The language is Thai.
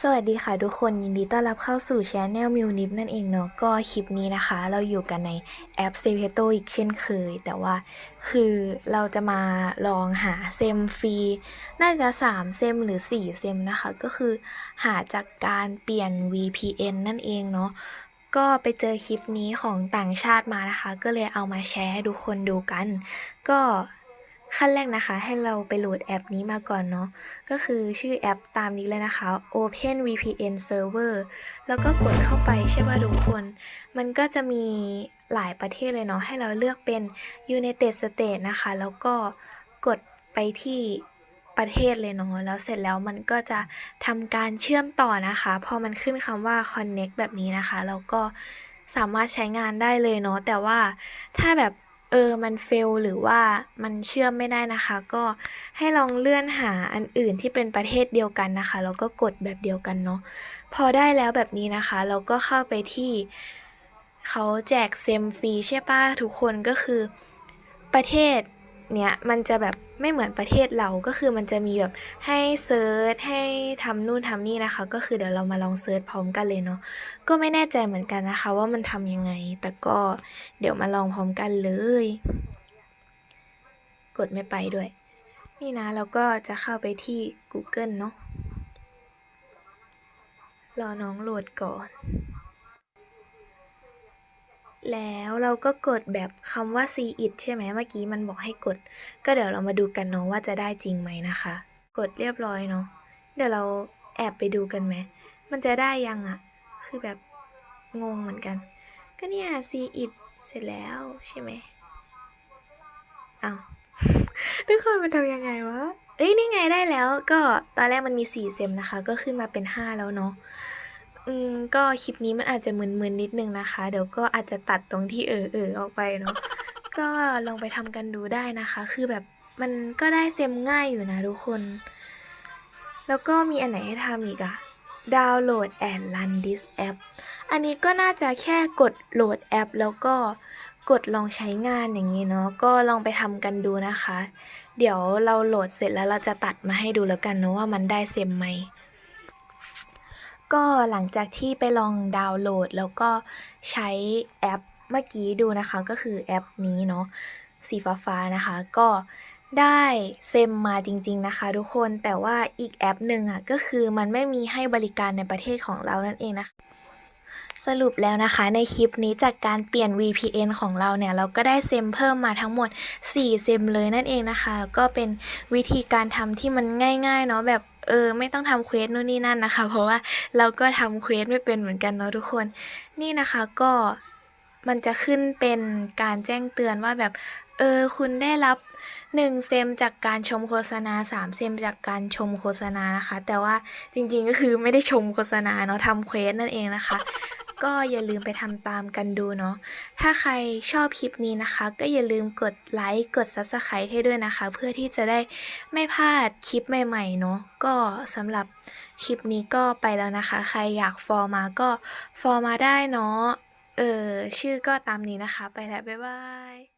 สวัสดีค่ะทุกคนยินดีต้อนรับเข้าสู่ช anel มิวนิฟนั่นเองเนาะก็คลิปนี้นะคะ เราอยู่กันในแอปเซ p โตอีกเช่นเคย แต่ว่าคือเราจะมาลองหาเซมฟรี น่าจะ 3 เซมหรือ 4 เซมนะคะ ก็คือหาจากการเปลี่ยน VPN นั่นเองเนาะก็ไปเจอคลิปนี้ของต่างชาติมานะคะ ก็เลยเอามาแชร์ให้ทุกคนดูกัน ก็ ขั้นแรกนะคะ ให้เราไปโหลดแอปนี้มาก่อนเนาะก็คือชื่อแอปตามนี้เลยนะคะ Open VPN Server แล้วก็กดเข้าไปใช่ป่ะทุกคน มันก็จะมีหลายประเทศเลยเนาะให้เราเลือกเป็น United States นะคะ แล้วก็กดไปที่ประเทศเลยเนาะแล้วเสร็จแล้วมันก็จะทำการเชื่อมต่อนะคะ พอมันขึ้นคำว่า connect แบบนี้นะคะ เราก็สามารถใช้งานได้เลยเนาะแต่ว่าถ้าแบบ เออมันเฟลหรือว่ามันเชื่อมไม่ได้นะคะ ก็ให้ลองเลื่อนหาอันอื่นที่เป็นประเทศเดียวกันนะคะแล้วก็กดแบบเดียวกันเนาะพอได้แล้วแบบนี้นะคะ เราก็เข้าไปที่เขาแจกเซมฟรีใช่ปะทุกคนก็คือประเทศ เนี้ยมันจะแบบไม่เหมือนประเทศเราก็คือมันจะมีแบบให้เซิร์ชให้ทำนู่นทำนี่นะคะ ก็คือเดี๋ยวเรามาลองเซิร์ชพร้อมกันเลยเนาะก็ไม่แน่ใจเหมือนกันนะคะ ว่ามันทำยังไง แต่ก็เดี๋ยวมาลองพร้อมกันเลย กดไม่ไปด้วย นี่นะเราก็จะเข้าไปที่ Google เนาะรอน้องโหลดก่อน แล้วเราก็กดแบบคำว่า see it ใช่ไหมเมื่อกี้มันบอกให้กด ก็เดี๋ยวเรามาดูกันเนาะว่าจะได้จริงไหมนะคะ กดเรียบร้อยเนาะเดี๋ยวเราแอบไปดูกันไหมมันจะได้ยังอะคือแบบงงเหมือนกัน ก็เนี่ย see it เสร็จแล้วใช่ไหมอ้าวทุกคนมันทำยังไงวะเอ้ยนี่ไงได้แล้วก็ตอนแรกมันมี 4 เซมนะคะ ก็ขึ้นมาเป็น 5 แล้วเนาะ อืม ก็คลิปนี้มันอาจจะมึนๆนิดนึงนะคะ เดี๋ยวก็อาจจะตัดตรงที่เออเออออกไปเนาะ ก็ลองไปทำกันดูได้นะคะ คือแบบมันก็ได้เซมง่ายอยู่นะทุกคน แล้วก็มีอันไหนให้ทำอีกอะดาวน์โหลด and run this app อันนี้ก็น่าจะแค่กดโหลดแอป แล้วก็กดลองใช้งานอย่างนี้เนาะ ก็ลองไปทำกันดูนะคะ เดี๋ยวเราโหลดเสร็จแล้วเราจะตัดมาให้ดูแล้วกันเนาะว่ามันได้เซมไหม ก็หลังจากที่ไปลองดาวน์โหลด แล้วก็ใช้แอปเมื่อกี้ดูนะคะ ก็คือแอปนี้เนาะสีฟ้าฟ้านะคะ ก็ได้เซมมาจริง ๆ นะคะ ทุกคนแต่ว่าอีกแอปหนึ่งอะก็คือมันไม่มีให้บริการในประเทศของเรานั่นเองนะคะ สรุปแล้วนะคะในคลิปนี้จากการเปลี่ยน VPN ของเราเนี่ย เราก็ได้เซมเพิ่มมาทั้งหมด 4 เซมเลยนั่นเองนะคะ ก็เป็นวิธีการทำที่มันง่ายๆเนาะแบบเออไม่ต้องทำเควสนู่นนี่นั่นนะคะ เพราะว่าเราก็ทำเควสไม่เป็นเหมือนกันเนาะทุกคน นี่นะคะก็มันจะขึ้นเป็นการแจ้งเตือนว่าแบบ เออ คุณได้รับ 1 เซมจากการชมโฆษณา 3 เซมจากการชมโฆษณานะคะ แต่ว่าจริงๆก็คือไม่ได้ชมโฆษณาเนาะทำเควสนั่นเองนะคะ ก็อย่าลืมไปทำตามกันดูเนาะ ถ้าใครชอบคลิปนี้นะคะ ก็อย่าลืมกดไลค์กด Subscribe ให้ด้วยนะคะ เพื่อที่จะได้ไม่พลาดคลิปใหม่ๆเนาะ ก็สำหรับคลิปนี้ก็ไปแล้วนะคะ ใครอยากฟอร์มาก็ฟอร์มาได้เนาะ เออชื่อก็ตามนี้นะคะ ไปแล้วบ๊ายบาย